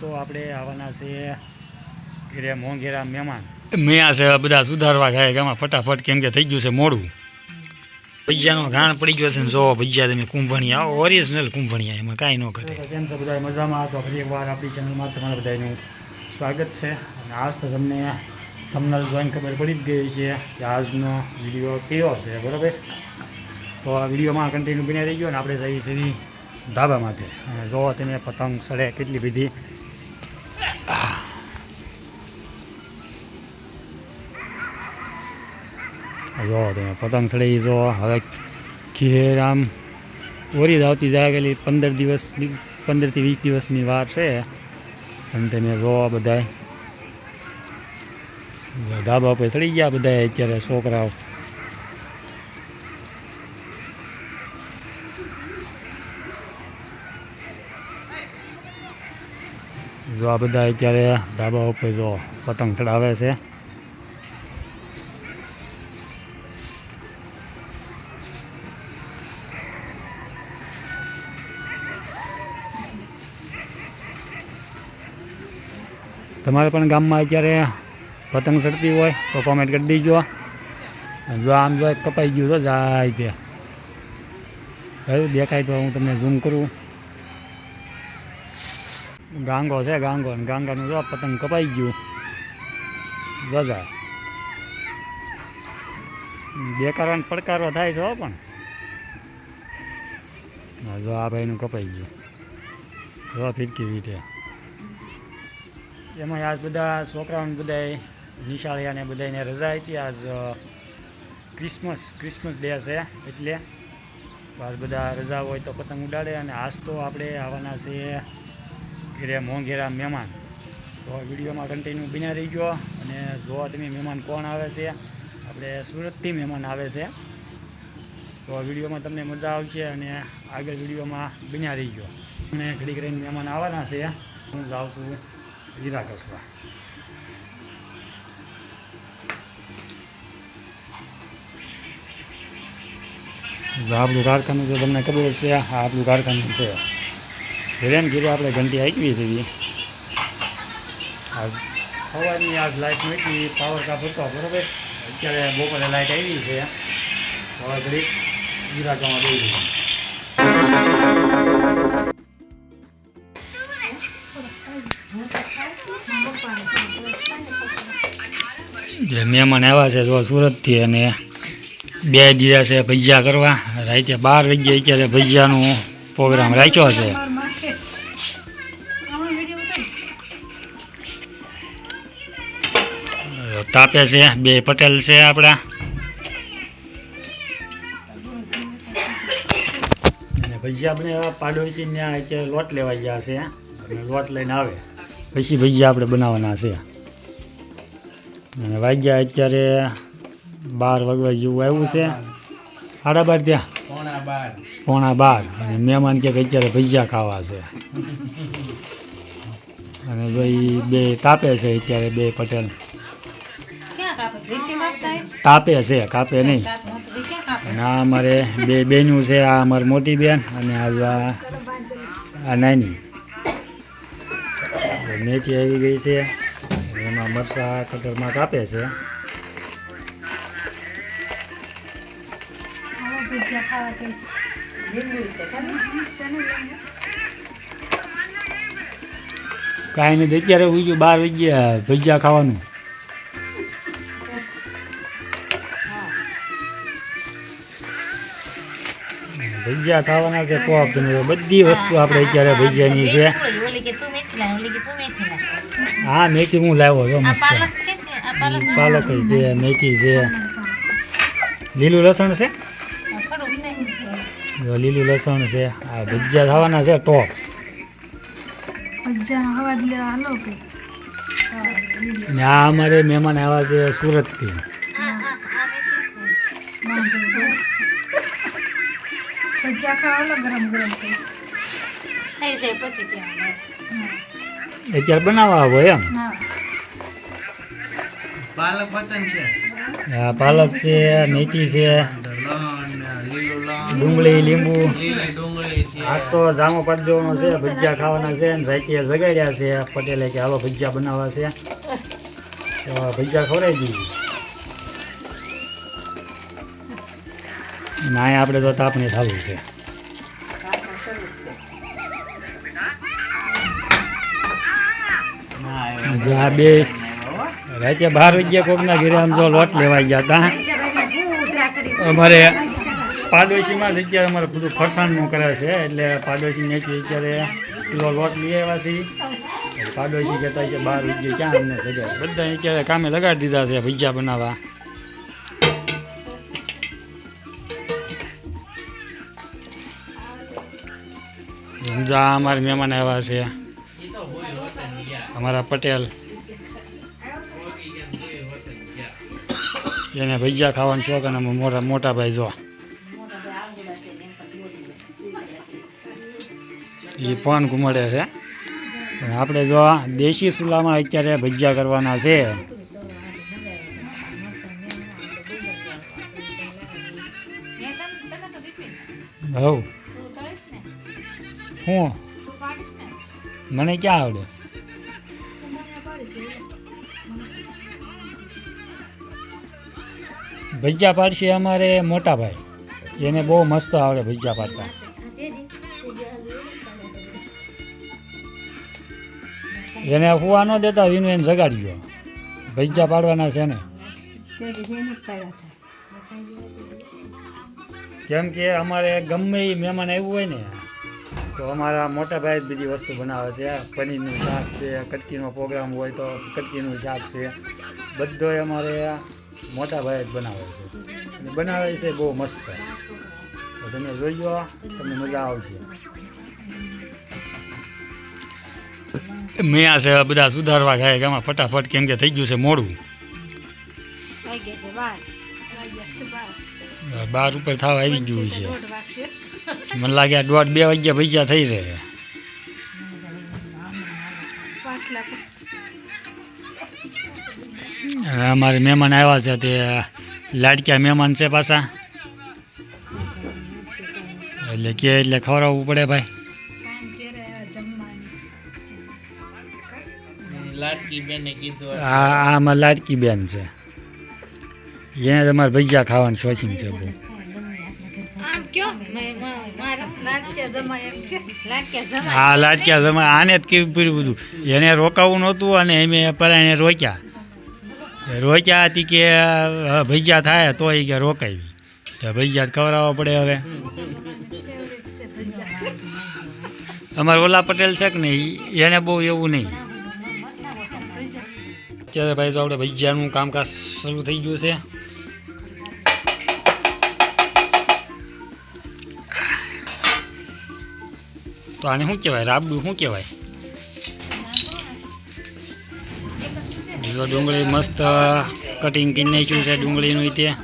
તો આપણે આવવાના છે ઘેરે મોંઘેરા મહેમાન. મેં છે બધા સુધારવા જાય ગામાં ફટાફટ કેમ કે થઈ ગયું છે મોડું. ભજીયાનો ઘાણ પડી ગયો છે ને જો ભજીયા તમે કુંભણિયા આવો ઓરિજિનલ કુંભણિયા એમાં કાંઈ ન ઘટે. કેમ છે બધા મજામાં? તો ફરી એકવાર આપણી ચેનલમાં તમારા બધાનું સ્વાગત છે. અને આજ તો તમને તમને જોઈને ખબર પડી જ ગઈ છે કે આજનો વીડિયો કેવો છે બરાબર? તો આ વિડીયોમાં કન્ટિન્યુ બની રહી ગયો અને આપણે જઈએ છીએ ધાબા માથે. અને જોવો તમે પતંગ સડે કેટલી બધી જો તમે પતંગ સડે જો. હવે ઘેર આમ ઓરી જ આવતી જાય ગયેલી પંદર દિવસની પંદરથી વીસ દિવસની વાર છે. અને તમે જો બધાય ધાબા ઉપર ચડી ગયા બધાય અત્યારે છોકરાઓ. જો આ બધા અત્યારે ધાબા ઉપર જો પતંગ ચડાવે છે. તમારે પણ ગામમાં અત્યારે પતંગ ચડતી હોય તો કોમેન્ટ કરી દીજો. જો આમ જો કપાઈ ગયું તો જાય તે. કયું દેખાય તો હું તમને ઝૂમ કરું. ગાંગો છે ગાંગો અને ગાંગાનું જો પતંગ કપાઈ ગયું. ગજા બેકારવાનો પડકારો થાય છે પણ. જો આ ભાઈનું કપાઈ ગયું. જો ફિરકી વીટે. એમાં આજ બધા છોકરાઓને બધા નિશાળિયાને બધાને રજા હતી આજ ક્રિસમસ ક્રિસમસ ડે છે એટલે. આજ બધા રજા હોય તો પતંગ ઉડાડે અને આજ તો આપણે આવવાના છે ઘેરે મોંઘેરા મહેમાન. તો વિડીયોમાં કન્ટિન્યુ બિના રહી ગયો અને જોવા તમે મહેમાન કોણ આવે છે? આપણે સુરતથી મહેમાન આવે છે. તો વિડીયોમાં તમને મજા આવશે અને આગળ વિડીયોમાં બિના રહી ગયો. અને ઘડી કરીને મહેમાન આવવાના છે. હું જાઉં છું હીરા કસબા જો આપણું કારખાનું તો તમને ખબર જ છે આ આપણું કારખાનું છે ઘરે ને ઘરે આપણે ઘંટી હાંકવી છે ઈ. આજ સવારની આજ લાઇટ મૂકી પાવર કાપ હતો બરાબર અત્યારે બપોરે લાઇટ આવી છે હવે ઘડીક હીરાકામાં દઈ દીધું જે મહેમાન આવ્યા છે જો સુરતથી અને બે દિવસ છે ભજીયા કરવા. રાતે બાર વાગ્યા અત્યારે ભજીયાનો પ્રોગ્રામ રાખ્યો છે. તાપે છે, બે પટેલ છે આપણા. અને ભજીયા આપણે પાડોશી ત્યાં અત્યારે લોટ લેવા ગયા છે. અને લોટ લઈને આવે. પછી ભજીયા આપણે બનાવવાના છે. અને વાગ્યા અત્યારે બાર વાગવા જેવું આવ્યું છે. સાડા બાર ત્યાં? પોણા બાર. અને મહેમાન કે અત્યારે ભજીયા ખાવા છે. અને ભાઈ બે તાપે છે અત્યારે બે પટેલ? તાપે છે કાપે નહીં? અને આ અમારે બે બેનું છે આ અમારી મોટી બેન અને આ આ નાની. મેથી આવી ગઈ છે. મરચાં કટરમાં કાપે છે. કાંઈ નહીં અત્યારે ઉજ્યું બાર વાગ્યા ભજીયા ખાવાનું ભજીયા ખાવાના છે કોપ તમે બધી વસ્તુ આપણે અત્યારે ભજીયાની છે. હા મેથી હું લાવ્યો છો મસ્ત પાલક છે? મેથી છે લીલું લસણ છે લીલું લસણ છે, આ ભજીયા ખાવાના છે ટોપ આ અમારે મહેમાન આવ્યા છે સુરતથી ભજીયા ખાવા ગરમ ગરમ થઈ. થઈ જાય પછી કહેવાનું. અત્યારે બનાવવા આવો એમ હા. પાલક પતંગ છે હા પાલક છે મેથી છે ડુંગળી લીંબુ આ તો જામો પાડી દેવાનો છે ભજીયા ખાવાના છે અને રાઈતીએ જગાડ્યા છે પટેલે કે હાલો ભજીયા બનાવવા છે ભજીયા ખવડાવી દીધી અને આપણે તો તાપણી થવું છે. જો આ બે રાતે બાર વાગ્યા કોકના ઘરે આમ જો લોટ લેવા ગયા હતા. અમારે પાડોશીમાં જ અત્યારે અમારે બધું ફરસાણનું કરે છે, એટલે પાડોશી ત્યાંથી અત્યારે કિલો લોટ લઈ આવ્યા છીએ. પાડોશી કહેતા છે બાર વાગ્યે ક્યાં અમને સજા. બધા અત્યારે કામે લગાડી દીધા છે, ભજીયા બનાવવા. સમજા અમારા મહેમાન આવ્યા છે. અમારા પટેલ. એને ભજીયા ખાવાનો શોખ અને મોટા મોટા ભાઈ જો એ ફોન ઘુમાડે છે આપણે જો દેશી ચૂલામાં અત્યારે ભજીયા કરવાના છે હવ હું? મને ક્યાં આવડે? ભજીયા પાડશે અમારે મોટા ભાઈ એને બહુ મસ્ત આવડે ભજીયા પાડતા. એને હુવા ન દેતા વિનુ એને જગાડ્યો ભજીયા પાડવાના છે ને. કેમ કે અમારે ગમે એ મહેમાન આવ્યું હોય ને તો અમારા મોટા ભાઈ જ બીજી વસ્તુ બનાવે છે. પનીરનું શાક છે કટકીનો પ્રોગ્રામ હોય તો કટકીનું શાક છે. બધો અમારે મોટા ભાઈ જ બનાવે છે. અને બનાવે છે બહુ મસ્ત. તો તમે જોઈજો તમને મજા આવશે. મેં આ છે બધા સુધારવા ખાય ગામમાં ફટાફટ કેમ કે થઈ ગયું છે મોડું. બાર ઉપર થાવ આવી ગયું છે. મને લાગે આ દોઢ બે વાગ્યા ભજીયા થઈ રહે. અમારે મહેમાન આવ્યા છે તે લાડક્યા મહેમાન છે પાછા. એટલે કે એટલે ખવડાવવું પડે ભાઈ. લાડકી બેને કીધું. આ આ આમાં લાડકી બેન છે. એને તમારે ભજીયા ખાવાનું શોખીન છે બહુ. હા લાટક્યા જમા આને જ કેવું પડ્યું બધું. એને રોકાવું નહોતું અને એમે પેલા એને રોક્યા. રોક્યા હતી કે ભજીયા થાય તો એ કે રોકાવી તો ભજીયા ખવડાવવા પડે હવે. અમારે ઓલા પટેલ છે કે નહીં? એને બહુ એવું નહીં. અત્યારે ભાઈ તો આપણે ભજીયાનું કામકાજ શરૂ થઈ ગયું છે. તો આને શું કહેવાય? રાબડું શું કહેવાય? જો ડુંગળી મસ્ત કટિંગ કરી નાખ્યું છે ડુંગળીનું ત્યાં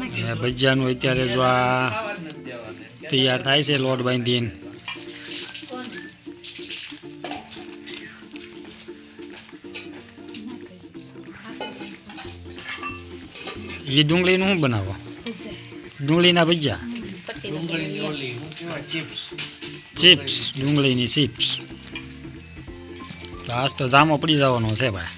અને ભજીયાનું અત્યારે જો આ. તૈયાર થાય છે લોટ બાંધીને. એ ડુંગળીનું શું બનાવો? ડુંગળીના ભજીયા? ચિપ્સ ડુંગળીની ચિપ્સ લાસ્ટ તો ધામો પડી જવાનો છે ભાઈ.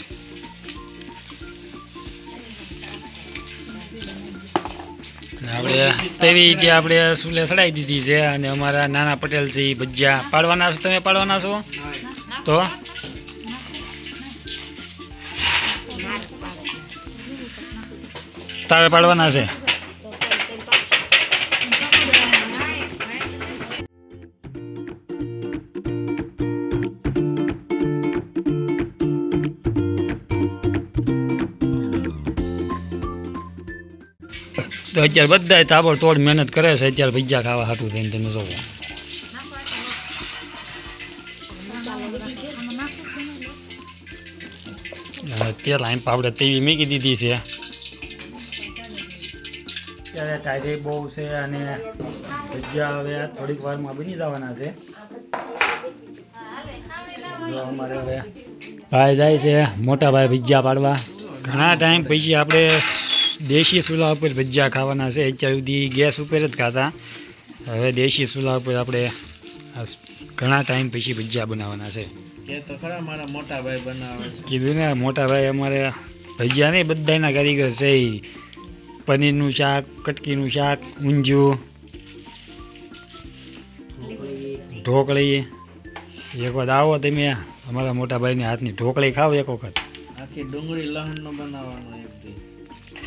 આપણે તેવી રીતે આપણે સુલે સડાઈ દીધી છે અને અમારા નાના પટેલ છે એ ભજીયા પાડવાના છો? તમે પાડવાના છો? તો? તારે પાડવાના છે? તો અત્યારે બધા તાબડતોડ મહેનત કરે છે અત્યારે ભજીયા ખાવા હાટું થઈને તમે જોવો. તેલ આમ આપણે તેવી મૂકી દીધી છે. અત્યારે ટાઈડી બહુ છે અને ભજીયા હવે થોડીક વારમાં બની જવાના છે. અમારે હવે ભાઈ જાય છે મોટા ભાઈ ભજીયા પાડવા. ઘણા ટાઈમ પછી આપણે દેશી ચૂલા ઉપર ભજીયા ખાવાના છે. અત્યાર સુધી ગેસ ઉપર જ ખાતા હવે દેશી ચૂલા ઉપર આપણે ઘણા ટાઈમ પછી ભજીયા બનાવવાના છે. કે તો ખરા મારા મોટા ભાઈ બનાવે કીધું ને મોટા ભાઈ અમારે ભજીયા નહીં બધાના કારીગર છે પનીરનું શાક કટકીનું શાક ઊંધિયું ઢોકળી. એક વખત આવો તમે અમારા મોટા ભાઈની હાથની ઢોકળી ખાઓ એક વખત. આખી ડુંગળી લહણનો બનાવવાનો એક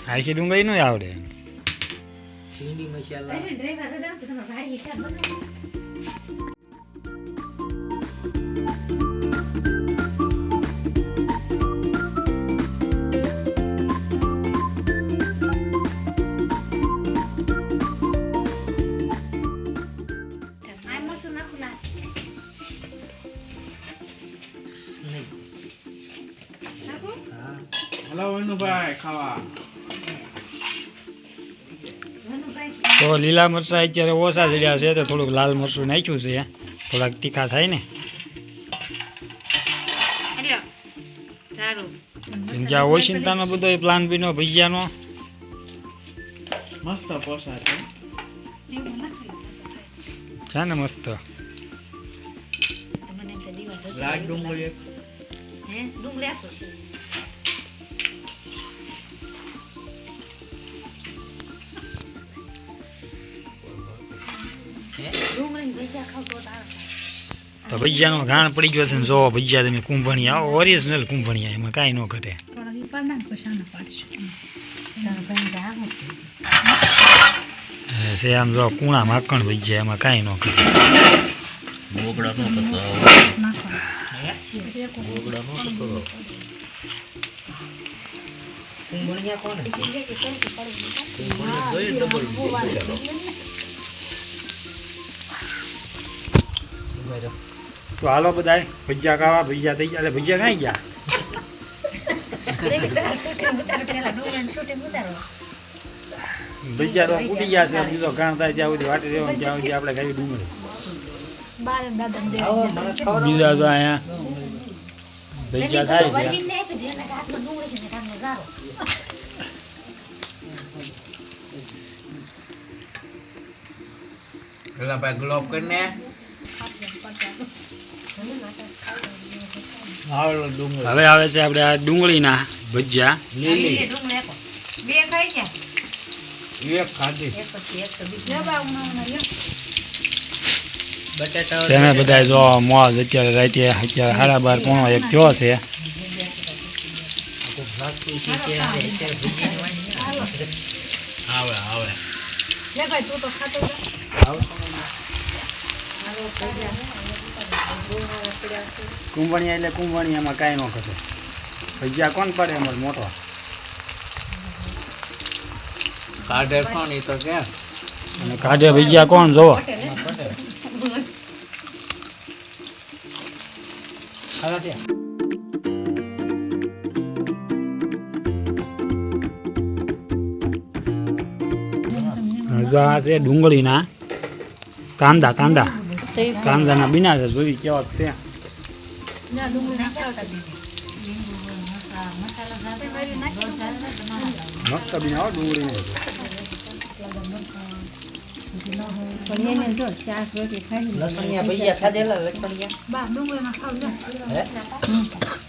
આખી ડુંગળી નું આવડે. લીલી. મસાલા હલો વનુભાઈ ખાવા. તો લીલા મરચાં અત્યારે ઓછા ચડ્યા છે તો થોડુંક લાલ મરચું નાખ્યું છે. થોડાક તીખા થાય ને. કેમ કે આ ઓશિંતાનો બધો પ્લાન બીનો ભજીયાનો. મસ્ત છે. ને મસ્ત. લાલ ડુંગળી ડુંગળી તો ભજીયાનો ઘાણ પડી ગયો છે ને જો ભજીયા તમે કુંભણિયા ઓરિજિનલ કુંભણિયા એમાં કાંઈ ન ઘટે. છે. આમ જો કૂણા માખણ ભજીયા એમાં કાંઈ ન ઘટે. તો હાલો બધાય ભજીયા ખાવા ભજીયા થઈ ગયા એટલે ભજીયા કાંઈ ગયા ભજીયા તો ફૂટી ગયા છે બીજો ઘાણ થાય ત્યાં સુધી વાટી રહેવાનું ત્યાં સુધી આપણે ખાવી ડુંગળી બીજા તો અહીંયા ભજીયા થાય છે પેલા ભાઈ ગ્લોબ કરીને આવડો ડુંગળી હવે આવે છે આપણે આ ડુંગળીના ભજીયા. લીલી. બે ખાઈ ગયા. એક ખાધી. એક પછી એક તો બીજું બટાટા બધા જો મોજ અત્યારે રાતે અત્યારે સાડા બાર પોણો એક થયો છે. આવે આવે. લે ભાઈ તું તો ખાતો જા. કુંભણિયા એટલે કુંભણિયામાં કાંઈ ન ઘટે. ભજીયા કોણ પડે એમાં મોટો? કાઢે કોણ એ તો કે. અને કાઢે ભજીયા કોણ જોવો. જો આ છે ડુંગળીના કાંદા કાંદા. કાંદાના બીના છે, જોઈ કેવાક છે. મસ્ત બીના હો ડુંગળી લસણિયા ભજીયા ખાધેલા, લસણિયા?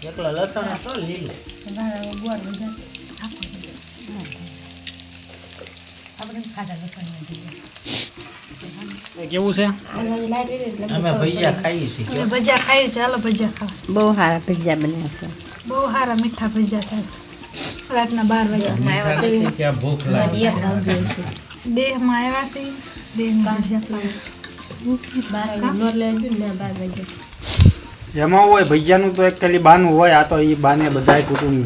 એકલા લસણ લીલું. કેવું છે? અમે ભજીયા ખાઈએ. છીએ ભજીયા ખાઈએ છીએ હાલો ભજીયા ખાવા. બહુ સારા ભજીયા બન્યા છે. બહુ સારા મીઠા ભજીયા થશે રાતના બાર વાગ્યા ભૂખ દેહમાં આવ્યા છે દેહમાં ભજીયા ખાવા. એમાં હોય ભજીયાનું તો એક ખાલી બાનું હોય આ તો એ બાને બધા કુટુંબ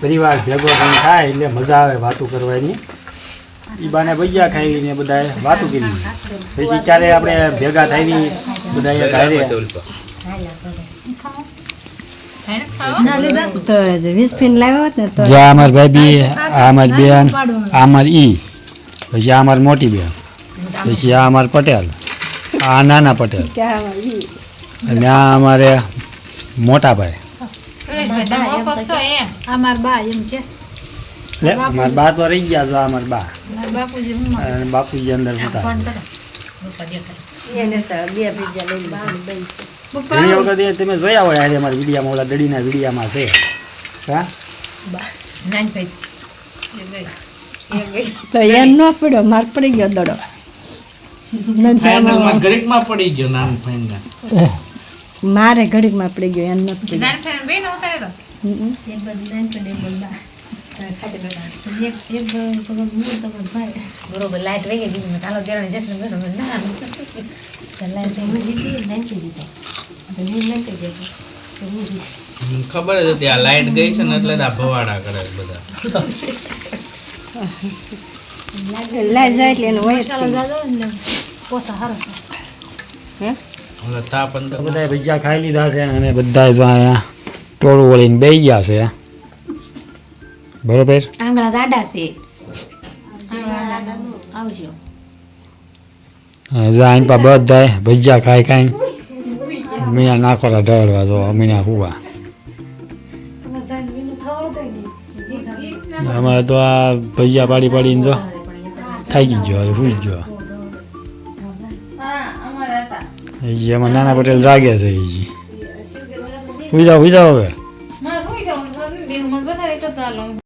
પરિવાર ભેગો થાય ખાય એટલે મજા આવે વાતું કરવાની. એ બાને ભજીયા ખાઈ ને બધાએ વાતો કરી પછી ક્યારે આપણે ભેગા થાવી બધાએ ઘરે તો વીસ ફીન લાવ્યો ને તો જો આ અમાર ભાભી અમાર બેન આ અમાર ઈ પછી અમાર મોટી બેન પછી આ અમાર પટેલ આ નાના પટેલ. અને આ અમારે મોટા ભાઈ. આ બા એમ કે. લે અમારા બા તો રહી ગયા જો આ અમારા બા. બાપુજી અને બાપુજી અંદર સુતા ફોન કરો. પપ્પા દેખાય એને તો બે પીઝા લઈ લીધા પપ્પા. ઘણી વખત તમે જોયા હોય આજે અમારા વિડીયામાં ઓલા દડીના વિડીયામાં છે. હા? તો એમ ન પડ્યો માર પડી ગયો દડો. ઘડીકમાં પડી ગયો મારે ઘડીકમાં પડી ગયો એમ ન નાની બેન ઉતારેલો બા બરોબર લાઈટ વહી ગઈ બીજું જશે ના નાખી. દીધો. ખબર જ હતી આ લાઈટ ગઈ છે ને એટલે આ ભવાડા કરે બધા. લાઈ જાય એટલે એનું હોય જ મસાલો તે. જાજો ને પોસા હારો હે? ઓલા તાપ અંદર બધા ભજીયા ખાઈ લીધા છે અને બધા ટોળું વળીને બેસી ગયા છે. બરોબર. આંગળા દાડા છે. આવજો જો આઈન પા બધા ભજીયા ખાઈ ખાઈ મીના નાખોરા ઢળવા જો મીના હુવા. અમારે તો આ ભજીયા પાડી પાડીને જો થાકી ગયો હવે સુઈ ગયો. એ એમાં નાના પટેલ જાગ્યા છે એ જાઓ જાઓ હવે.